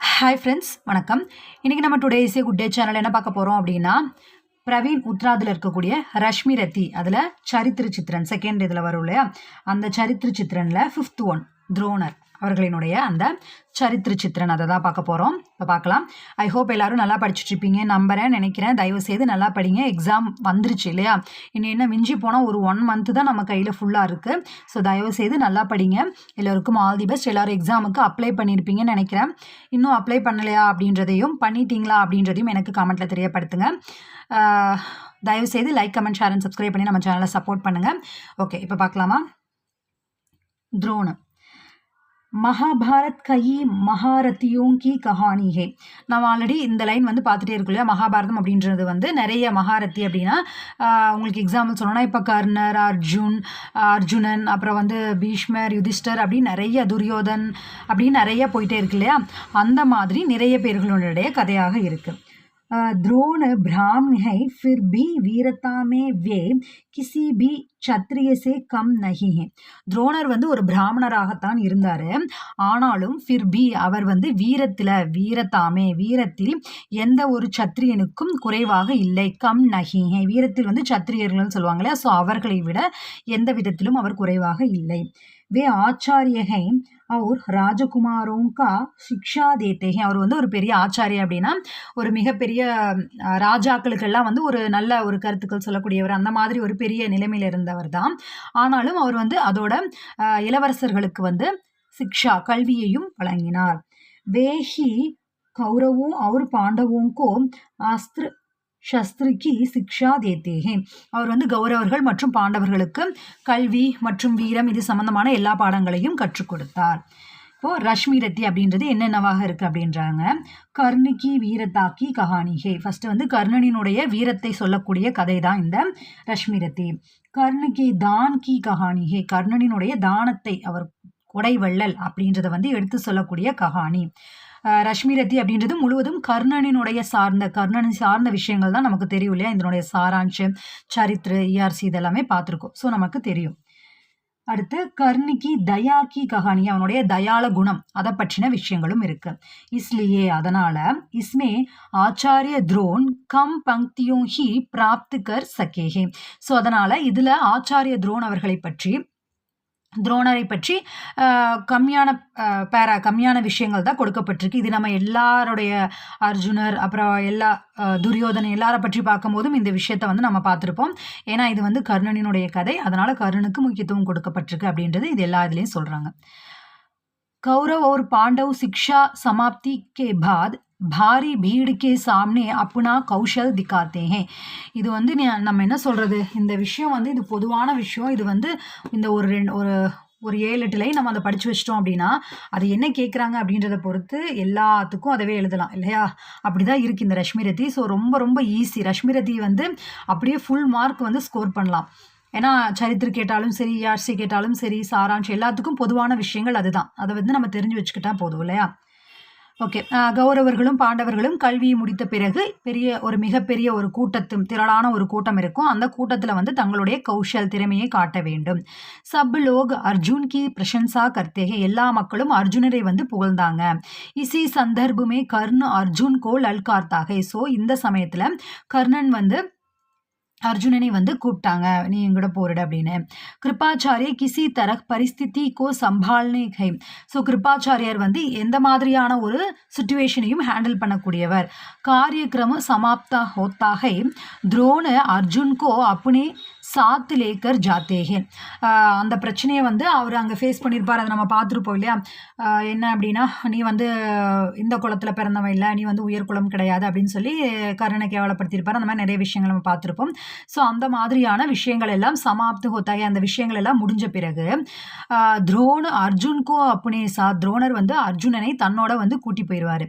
Hi friends வணக்கம். இன்றைக்கி நம்ம today is a good day channel என்ன பார்க்க போகிறோம் அப்படின்னா பிரவீன் உத்ராதில் இருக்கக்கூடிய ரஷ்மி ரத்தி அதில் சரித்திர சித்திரன் செகண்ட் இதில் வரும் இல்லையா? அந்த சரித்திர சித்திரனில் ஃபிஃப்த் ஒன் துரோணர். அவர்களினுடைய அந்த சரித்திர சித்திரன். அதை தான் பார்க்க போகிறோம் இப்போ பார்க்கலாம். ஐ ஹோப் எல்லாரும் நல்லா படிச்சுட்ருப்பீங்க நம்புகிறேன் நினைக்கிறேன். தயவு செய்து நல்லா படிங்க. எக்ஸாம் வந்துருச்சு இல்லையா? இன்னும் என்ன மிஞ்சி போனால் ஒரு ஒன் மந்த்து தான் நம்ம கையில் ஃபுல்லாக இருக்குது ஸோ தயவு செய்து நல்லா படிங்க. எல்லோருக்கும் ஆல் தி பெஸ்ட் எல்லோரும் எக்ஸாமுக்கு அப்ளை பண்ணியிருப்பீங்கன்னு நினைக்கிறேன். இன்னும் அப்ளை பண்ணலையா அப்படின்றதையும் பண்ணிட்டீங்களா அப்படின்றதையும் எனக்கு கமெண்ட்டில் தெரியப்படுத்துங்க. தயவு செய்து like comment share and subscribe பண்ணி நம்ம சேனலை சப்போர்ட் பண்ணுங்கள் ஓகே இப்போ பார்க்கலாமா? துரோணம் மகாபாரத் கயி மகாரத்தியோங் கி கஹானி ஹே. நம்ம ஆல்ரெடி இந்த லைன் வந்து பார்த்துட்டே இருக்கோம் இல்லையா? மகாபாரதம் அப்படின்றது வந்து நிறைய மகாரத்தி அப்படின்னா உங்களுக்கு எக்ஸாம்பிள் சொல்லணும்னா இப்போ கர்ணர் அர்ஜுன் அர்ஜுனன் அப்புறம் வந்து பீஷ்மர் யுதிஷ்டர் அப்படின்னு நிறைய துரியோதன் அப்படின்னு நிறைய போயிட்டே இருக்கு இல்லையா? அந்த மாதிரி நிறைய பேர்களுடைய கதையாக இருக்குது द्रोण ब्राह्मण है फिर भी वीरता में वे किसी भी சத்திரிய சே கம் நஹி ஹே துரோணர் வந்து ஒரு பிராமணராகத்தான் இருந்தார் ஆனாலும் ஃபிர்பி அவர் வந்து வீரத்தில் வீரத்தாமே வீரத்தில் எந்த ஒரு சத்திரியனுக்கும் குறைவாக இல்லை கம் நஹி ஹே வீரத்தில் வந்து சத்திரியர்கள் சொல்லுவாங்க இல்லையா ஸோ அவர்களை விட எந்த விதத்திலும் அவர் குறைவாக இல்லை வே ஆச்சாரியகை அவர் ராஜகுமாரோங்கா சிக்ஷா தேத்தேகை அவர் வந்து ஒரு பெரிய ஆச்சாரியா அப்படின்னா ஒரு மிகப்பெரிய ராஜாக்களுக்கெல்லாம் வந்து ஒரு நல்ல ஒரு கருத்துக்கள் சொல்லக்கூடியவர். அந்த மாதிரி ஒரு பெரிய நிலைமையில் இருந்தவர் தான். ஆனாலும் அவர் வந்து அதோட இளவரசர்களுக்கு வந்து சிக்ஷா கல்வியையும் வழங்கினார். வேஹி கௌரவும் அவர் பாண்டவோங்கோ அஸ்திர ஷஸ்திரிக்கு சிக்ஷா தேத்தேகே அவர் வந்து கௌரவர்கள் மற்றும் பாண்டவர்களுக்கு கல்வி மற்றும் வீரம் இது சம்பந்தமான எல்லா பாடங்களையும் கற்றுக் கொடுத்தார். இப்போது ரஷ்மி ரத்தி அப்படின்றது என்னென்னவாக இருக்குது அப்படின்றாங்க. கர்ணிக்கு வீரத்தாக்கி கஹானிகே. ஃபர்ஸ்ட் வந்து கர்ணனினுடைய வீரத்தை சொல்லக்கூடிய கதை தான் இந்த ரஷ்மி ரத்தி. கர்ணிக்கு தான் கி கஹானிகே. கர்ணனினுடைய தானத்தை அவர் கொடை வள்ளல் அப்படின்றத வந்து எடுத்து சொல்லக்கூடிய கஹானி. ரஷ்மிரதி அப்படின்றது முழுவதும் கர்ணனினுடைய சார்ந்த கர்ணன் சார்ந்த விஷயங்கள் தான் நமக்கு தெரியும் இல்லையா? இதனுடைய சாராம்சம் சரித்ரு இஆர்சி இதெல்லாமே பார்த்துருக்கோம். ஸோ நமக்கு தெரியும். அடுத்து கர்ணிக்கு தயா கி கஹானி அவனுடைய தயால குணம் அதை பற்றின விஷயங்களும் இருக்கு. இஸ்லியே அதனால இஸ்மே ஆச்சாரிய துரோன் கம் பங்கியும் ஹி பிராப்து கர் சகேஹே ஸோ அதனால இதுல ஆச்சாரிய துரோன் அவர்களை பற்றி துரோணரை பற்றி ஆஹ், கம்மியான ஆஹ், பேரா கம்மியான விஷயங்கள் தான் கொடுக்கப்பட்டிருக்கு இது நம்ம எல்லாருடைய அர்ஜுனர் அப்புறம் எல்லா ஆஹ், துரியோதனை எல்லாரை பற்றி பார்க்கும்போதும் இந்த விஷயத்தை வந்து நம்ம பார்த்துருப்போம் ஏன்னா இது வந்து கர்ணனினுடைய கதை அதனால கர்ணனுக்கு முக்கியத்துவம் கொடுக்கப்பட்டிருக்கு அப்படின்றது இது எல்லா இதுலேயும் சொல்கிறாங்க कौरव और पांडव शिक्षा समाप्ति के बाद பாரி பீடு சாம்னே அப்புனா கௌஷல் திக்காத்தே இது வந்து நம்ம என்ன சொல்கிறது இந்த விஷயம் வந்து இது பொதுவான விஷயம். இது வந்து இந்த ஒரு ரெண்டு ஒரு ஒரு ஏழு எட்டு நம்ம அதை படித்து வச்சிட்டோம் அப்படின்னா அது என்ன கேட்குறாங்க அப்படின்றத பொறுத்து எல்லாத்துக்கும் அதவே எழுதலாம் இல்லையா? அப்படி தான் இருக்குது இந்த ரஷ்மிரதி ஸோ ரொம்ப ரொம்ப ஈஸி ரஷ்மிரதி வந்து அப்படியே ஃபுல் மார்க் வந்து ஸ்கோர் பண்ணலாம். ஏன்னா சரித்திர கேட்டாலும் சரி யார்சி கேட்டாலும் சரி சாரான்ஷ் எல்லாத்துக்கும் பொதுவான விஷயங்கள் அதுதான். அதை வந்து நம்ம தெரிஞ்சு வச்சுக்கிட்டா போதும் இல்லையா? ஓகே கௌரவர்களும் பாண்டவர்களும் கல்வியை முடித்த பிறகு பெரிய ஒரு மிகப்பெரிய ஒரு கூட்டத்தும் திரளான ஒரு கூட்டம் இருக்கும். அந்த கூட்டத்தில் வந்து தங்களுடைய கௌஷல் திறமையை காட்ட வேண்டும். சப் லோக் அர்ஜுன் கி பிரசன்சா கர்த்தேக. எல்லா மக்களும் அர்ஜுனரை வந்து புகழ்ந்தாங்க. இசி சந்தர்ப்புமே கர்ண அர்ஜுன் கோ லல்கார்த்தாகை. ஸோ இந்த சமயத்தில் கர்ணன் வந்து அர்ஜுனனை வந்து கூப்பிட்டாங்க நீ எங்கூட போறட அப்படின்னு. கிருபாச்சாரிய கிசி தரக் பரிஸ்திதி கோ சம்பால்னே கை. ஸோ கிருபாச்சாரியார் வந்து எந்த மாதிரியான ஒரு சுச்சுவேஷனையும் ஹேண்டில் பண்ணக்கூடியவர். காரியக்கிரம சமாப்தா ஹோத்தாக துரோண அர்ஜுன்கோ அப்புனே சாத் லேக்கர் ஜாத்தேகே அந்த பிரச்சனையை வந்து அவர் அங்கே ஃபேஸ் பண்ணியிருப்பார். அதை நம்ம பார்த்துருப்போம் இல்லையா? என்ன அப்படின்னா நீ வந்து இந்த குளத்தில் பிறந்தவன் இல்லை. நீ வந்து உயர் குலம் கிடையாது அப்படின்னு சொல்லி கருணை கேவலப்படுத்தியிருப்பார். அந்த மாதிரி நிறைய விஷயங்கள் நம்ம பார்த்துருப்போம். ஸோ அந்த மாதிரியான விஷயங்கள் எல்லாம் சமாப்து ஹோத்தாய் அந்த விஷயங்கள் எல்லாம் முடிஞ்ச பிறகு துரோணு அர்ஜுன்கோ அப்புனே சா துரோணர் வந்து அர்ஜுனனை தன்னோட வந்து கூட்டி போயிடுவார்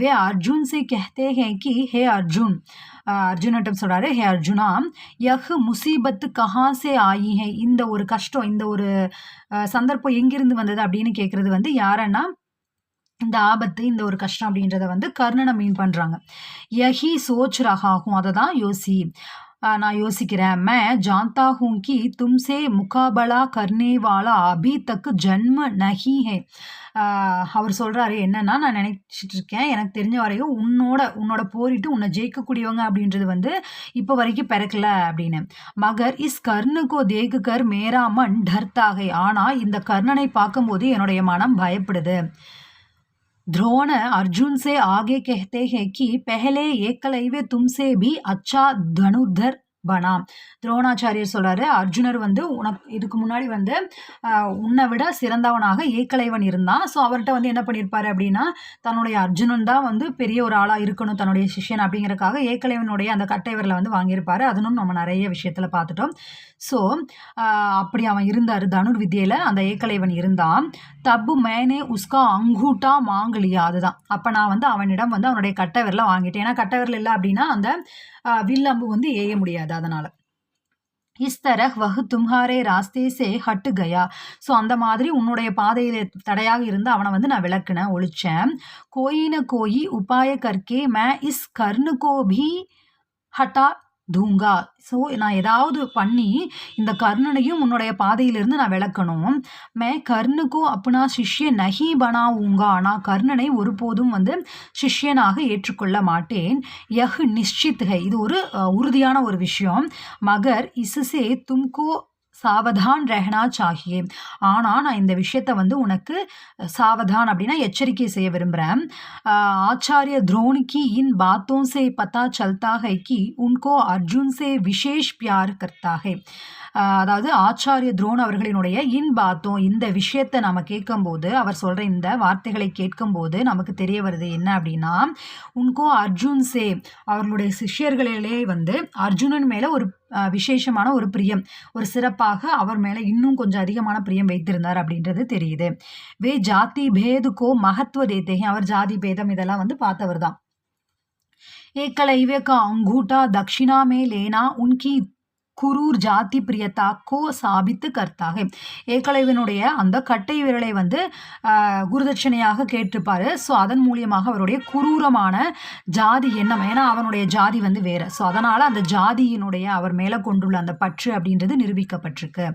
வே அர்ஜுன் சே கெஹ்தே ஹே கி ஹே அர்ஜுன். அர்ஜுனிடம் சொல்றாரு ஹே அர்ஜுனா யஹ் முசீபத்து கஹாசே ஆயிஹே ஆயி ஹே? இந்த ஒரு கஷ்டம் இந்த ஒரு சந்தர்ப்பம் எங்கிருந்து வந்தது? அப்படின்னு கேட்குறது வந்து யாரன்னா இந்த ஆபத்து இந்த ஒரு கஷ்டம் அப்படின்றத வந்து கர்ணனை மீன் பண்ணுறாங்க யஹி சோச் ரகாகும் அதை தான் யோசி. நான் யோசிக்கிறேன். மே ஜான்தா ஹூங்கி தும்சே முகாபலா கர்னேவாலா அபி தக்கு ஜன்ம நஹி ஹே. அவர் சொல்கிறாரு என்னன்னா நான் நினச்சிட்டு இருக்கேன். எனக்கு தெரிஞ்ச வரையும் உன்னோட உன்னோட போரிட்டு உன்னை ஜெயிக்கக்கூடியவங்க அப்படின்றது வந்து இப்போ வரைக்கும் பிறக்கல அப்படின்னு. மகர் இஸ் கர்ணுக்கோ தேகு கர் மேரா மண் டர்த்தாகை. ஆனால் இந்த கர்ணனை பார்க்கும்போது என்னுடைய மனம் பயப்படுது. द्रोण अर्जुन से आगे कहते हैं कि पहले एकलव्य तुमसे भी अच्छा धनुर्धर பனா. துரோணாச்சாரியர் சொல்றாரு அர்ஜுனர் வந்து உனக்கு இதுக்கு முன்னாடி வந்து உன்னை விட சிறந்தவனாக ஏக்கலைவன் இருந்தான். ஸோ அவர்கிட்ட வந்து என்ன பண்ணியிருப்பாரு அப்படின்னா தன்னுடைய அர்ஜுனன் தான் வந்து பெரிய ஒரு ஆளா இருக்கணும் தன்னுடைய சிஷ்யன் அப்படிங்கிறக்காக ஏக்கலைவனுடைய அந்த கட்டைவரில் வந்து வாங்கியிருப்பாரு. அதனும் நம்ம நிறைய விஷயத்துல பார்த்துட்டோம். ஸோ அப்படி அவன் இருந்தார் தனுர் வித்யையில அந்த ஏக்கலைவன் இருந்தான். தப்பு மேனே உஸ்கா அங்கூட்டா மாங்கலியா அதுதான். அப்போ நான் வந்து அவனிடம் வந்து அவனுடைய கட்டை விரலை வாங்கிட்டேன். ஏன்னா கட்டை விரல் இல்லை அப்படின்னா அந்த வில்லம்பு வந்து ஏய முடியாது. அதனால இஸ் தரஹ் வஹு தும்ஹாரே ராஸ்தே சே ஹட்டு கயா. ஸோ அந்த மாதிரி உன்னுடைய பாதையில தடையாக இருந்து அவனை வந்து நான் விளக்குனேன் ஒழிச்சேன். கோயின கோயி உபாய கற்கே மே இஸ் கர்ணு கோ பி ஹட்டா தூங்கா. ஸோ நான் ஏதாவது பண்ணி இந்த கர்ணனையும் உன்னுடைய பாதையிலிருந்து நான் விளக்கணும். மே கர்ணுக்கோ அப்பனா சிஷ்ய நஹி பனாவுங்கா நான் கர்ணனை ஒருபோதும் வந்து சிஷ்யனாக ஏற்றுக்கொள்ள மாட்டேன். யஹ் நிஷ்சித் இது ஒரு உறுதியான ஒரு விஷயம். மகர் இசுசே தும்கோ சாவதான் ரஹனா சாஹியே ஆனால் நான் இந்த விஷயத்த வந்து உனக்கு சாவதான் அப்படின்னா எச்சரிக்கை செய்ய விரும்புகிறேன் ஆச்சாரிய துரோணிக்கு இன் பாத்தோம் சே பத்தா சல்தா ஹை கி உன்கோ அர்ஜுன் சே விசேஷ் பியார் கர்த்தா ஹை அதாவது ஆச்சாரிய துரோன் அவர்களினுடைய இன்பாத்தோம் இந்த விஷயத்தை நாம் கேட்கும்போது அவர் சொல்கிற இந்த வார்த்தைகளை கேட்கும்போது நமக்கு தெரிய வருது என்ன அப்படின்னா உன்கோ அர்ஜுன் சே. அவர்களுடைய சிஷ்யர்களிலே வந்து அர்ஜுனன் மேலே ஒரு விசேஷமான ஒரு பிரியம் ஒரு சிறப்பாக அவர் மேலே இன்னும் கொஞ்சம் அதிகமான பிரியம் வைத்திருந்தார் அப்படின்றது தெரியுது. வே ஜாதி பேதுக்கோ மகத்துவ தேத்தேகி அவர் ஜாதி பேதம் இதெல்லாம் வந்து பார்த்தவர் தான். ஏக்கலைவே கா அங்கூட்டா தக்ஷிணா மேலேனா உன்கி குரூர் ஜாதி பிரியதா கோ சாபித்து கர்த்தாக. ஏகலைவனுடைய அந்த கட்டை விரலை வந்து குருதட்சணையாக கேட்டிருப்பாரு. ஸோ அதன் மூலியமாக அவருடைய குரூரமான ஜாதி எண்ணம் ஏன்னா அவனுடைய ஜாதி வந்து வேற. ஸோ அதனால் அந்த ஜாதியினுடைய அவர் மேலே கொண்டுள்ள அந்த பற்று அப்படின்றது நிரூபிக்கப்பட்டிருக்கு.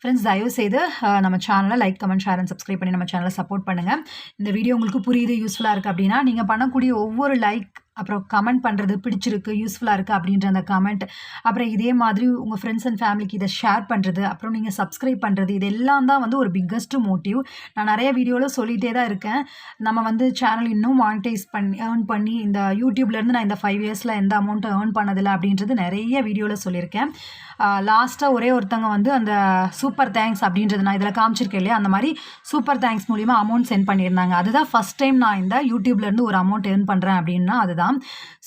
ஃப்ரெண்ட்ஸ் தயவு செய்து நம்ம சேனலை like comment share and subscribe பண்ணி நம்ம சேனலை சப்போர்ட் பண்ணுங்க. இந்த வீடியோ உங்களுக்கு புரியுது யூஸ்ஃபுல்லாக இருக்குது அப்படின்னா நீங்கள் பண்ணக்கூடிய ஒவ்வொரு லைக் அப்புறம் கமெண்ட் பண்ணுறது பிடிச்சிருக்கு யூஸ்ஃபுல்லாக இருக்குது அப்படின்ற அந்த கமெண்ட் அப்புறம் இதே மாதிரி உங்கள் ஃப்ரெண்ட்ஸ் அண்ட் ஃபேமிலிக்கு இதை ஷேர் பண்ணுறது அப்புறம் நீங்கள் சப்ஸ்கிரைப் பண்ணுறது இதெல்லாம் தான் வந்து ஒரு பிக்கஸ்ட் மோட்டிவ் நான் நிறைய வீடியோவில் சொல்லிகிட்டே தான் இருக்கேன். நம்ம வந்து சேனல் இன்னும் மானிட்டைஸ் பண்ணி ஏர்ன் பண்ணி இந்த யூடியூப்லேருந்து நான் இந்த ஃபைவ் இயர்ஸில் எந்த அமௌண்ட்டும் ஏர்ன் பண்ணதில்லை அப்படின்றது நிறைய வீடியோவில் சொல்லியிருக்கேன். லாஸ்ட்டாக ஒரே ஒருத்தங்க வந்து அந்த சூப்பர் தேங்க்ஸ் அப்படின்றது நான் இதில் காமிச்சிருக்கேன் இல்லையா? அந்த மாதிரி சூப்பர் தேங்க்ஸ் மூலிமா அமௌண்ட் சென்ட் பண்ணியிருந்தாங்க. அதுதான் ஃபஸ்ட் டைம் நான் இந்த யூடியூப்லேருந்து ஒரு அமௌண்ட் ஏர்ன் பண்ணுறேன் அப்படின்னா அதுதான்.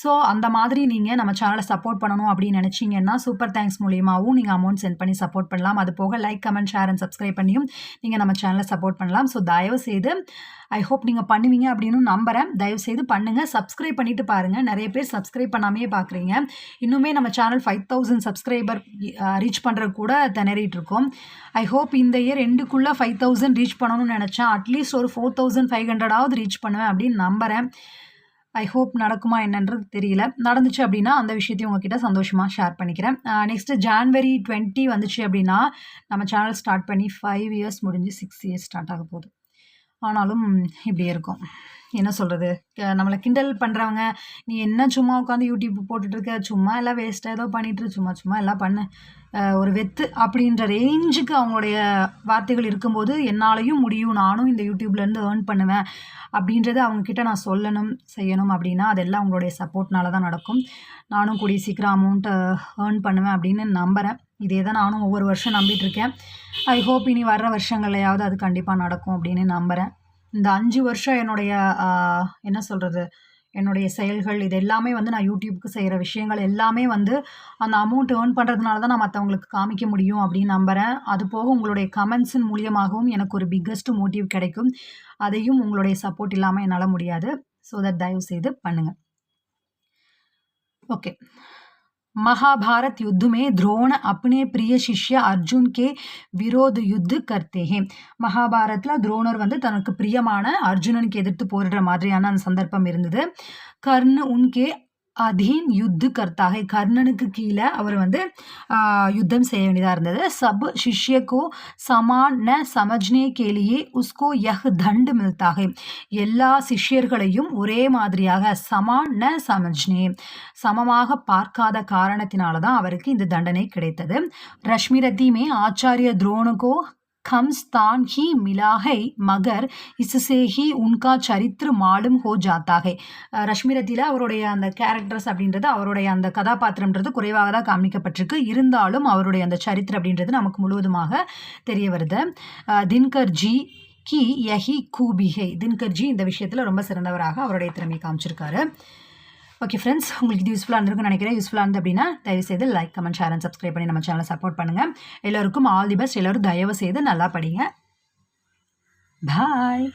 ஸோ அந்த மாதிரி நீங்கள் நம்ம சேனலை சப்போர்ட் பண்ணணும் அப்படின்னு நினச்சிங்கன்னா சூப்பர் தேங்க்ஸ் மூலியமாகவும் நீங்கள் அமௌண்ட் சென்ட் பண்ணி சப்போர்ட் பண்ணலாம். அது போக like comment share and subscribe பண்ணியும் நீங்கள் நம்ம சேனலை சப்போர்ட் பண்ணலாம். ஸோ தயவு செய்து ஐ ஹோப் நீங்கள் பண்ணுவீங்க அப்படின்னு நம்புகிறேன் தயவு செய்து பண்ணுங்கள் சப்ஸ்கிரைப் பண்ணிட்டு பாருங்கள் நிறைய பேர் சப்ஸ்கிரைப் பண்ணாமையே பார்க்குறீங்க இன்னுமே நம்ம channel five thousand subscriber reach பண்ணுறது கூட திணறிட்டு இருக்கோம். ஐ ஹோப் இந்த இயர் எண்டுக்குள்ளே ஃபைவ் தௌசண்ட் ரீச் பண்ணணும்னு நினச்சேன். அட்லீஸ்ட் ஒரு ஃபோர் தௌசண்ட் ஃபைவ் ஹண்ட்ரடாவது ரீச் பண்ணுவேன் அப்படின்னு நம்புகிறேன் ஐ ஹோப் நடக்குமா என்னன்றது தெரியல. நடந்துச்சு அப்படின்னா அந்த விஷயத்தையும் உங்ககிட்ட சந்தோஷமாக ஷேர் பண்ணிக்கிறேன். நெக்ஸ்ட் ஜான்வரி டுவெண்ட்டி வந்துச்சு அப்படின்னா நம்ம சேனல் ஸ்டார்ட் பண்ணி ஃபைவ் இயர்ஸ் முடிஞ்சு சிக்ஸ் இயர்ஸ் ஸ்டார்ட் ஆக போகுது. ஆனாலும் இப்படி இருக்கும். என்ன சொல்கிறது நம்மளை கிண்டல் பண்ணுறவங்க நீ என்ன சும்மா உட்காந்து யூடியூப் போட்டுட்ருக்க? சும்மா எல்லாம் வேஸ்ட்டாக ஏதோ பண்ணிட்டுரு சும்மா சும்மா எல்லாம் பண்ணு. ஒரு வெத்து அப்படின்ற ரேஞ்சுக்கு அவங்களுடைய வார்த்தைகள் இருக்கும்போது என்னாலையும் முடியும். நானும் இந்த யூடியூப்லேருந்து ஏர்ன் பண்ணுவேன். அப்படின்றத அவங்கக்கிட்ட நான் சொல்லணும் செய்யணும் அப்படின்னா அதெல்லாம் அவங்களுடைய சப்போர்ட்னால தான் நடக்கும். நானும் கூடிய சீக்கிரம் அமௌண்ட்டை ஏர்ன் பண்ணுவேன் அப்படின்னு நம்புகிறேன் இதே தான் நானும் ஒவ்வொரு வருஷம் நம்பிட்டு இருக்கேன் ஐ ஹோப் இனி வர்ற வருஷங்கள்லையாவது அது கண்டிப்பாக நடக்கும் அப்படின்னு நம்புகிறேன் இந்த அஞ்சு வருஷம் என்னுடைய என்ன சொல்கிறது என்னுடைய செயல்கள் இது எல்லாமே வந்து நான் யூடியூப்க்கு செய்கிற விஷயங்கள் எல்லாமே வந்து அந்த அமௌண்ட் ஏர்ன் பண்ணுறதுனால தான் நான் மற்றவங்களுக்கு காமிக்க முடியும் அப்படின்னு நம்புகிறேன் அது போக உங்களுடைய கமெண்ட்ஸின் மூலியமாகவும் எனக்கு ஒரு பிக்கஸ்ட் மோட்டிவ் கிடைக்கும். அதையும் உங்களுடைய சப்போர்ட் இல்லாமல் என்னால் முடியாது. ஸோ தட் தயவு செய்து பண்ணுங்கள் ஓகே महाभारत युद्ध में द्रोण अपने प्रिय शिष्य अर्जुन के विरोध युद्ध करते हैं மகாபாரத்தில் துரோணர் வந்து தனக்கு பிரியமான அர்ஜுனனுக்கு எதிர்த்து போரிடுற மாதிரியான அந்த சந்தர்ப்பம் இருந்தது கர்ண் உன்கே அதீன் யுத்து கர்த்தாக கர்ணனுக்கு கீழே அவர் வந்து யுத்தம் செய்ய வேண்டியதாக இருந்தது. சப் சிஷ்யக்கோ சமான் ந சமஜ்னே கேலியே உஸ்கோ யஹ் தண்டு மில்தாக. எல்லா சிஷ்யர்களையும் ஒரே மாதிரியாக சமான் ந சமஜ்னே. சமமாக பார்க்காத காரணத்தினால தான் அவருக்கு இந்த தண்டனை கிடைத்தது. ரஷ்மிரத்தியுமே ஆச்சாரிய துரோணுக்கோ कम स्थान ही मिला है मगर इससे ही उनका चरित्र मालूम हो जाता है அஹ் ரஷ்மி ரத்தியில் அவருடைய அந்த கேரக்டர்ஸ் அப்படின்றது அவருடைய அந்த கதாபாத்திரம்ன்றது குறைவாக தான் காமிக்கப்பட்டிருக்கு இருந்தாலும் அவருடைய அந்த சரித்திரம் அப்படின்றது நமக்கு முழுவதுமாக தெரிய வருது அஹ் தின்கர் ஜி கி யஹி கூபிகை தின்கர் ஜி இந்த விஷயத்தில் ரொம்ப சிறந்தவராக அவருடைய திறமையை காமிச்சிருக்காரு ஓகே ஃப்ரெண்ட்ஸ் உங்களுக்கு இது யூஸ்ஃபுல்லாக இருந்திருக்கும்னு நினைக்கிறேன். யூஸ்ஃபுல்லாக இருந்து அப்படின்னா தயவு செய்து like comment share and subscribe பண்ணி நம்ம சேனலை சப்போர்ட் பண்ணுங்கள் எல்லோருக்கும் ஆல் தி பெஸ்ட் எல்லோரும் தயவு செய்து நல்லா படிங்க. பாய்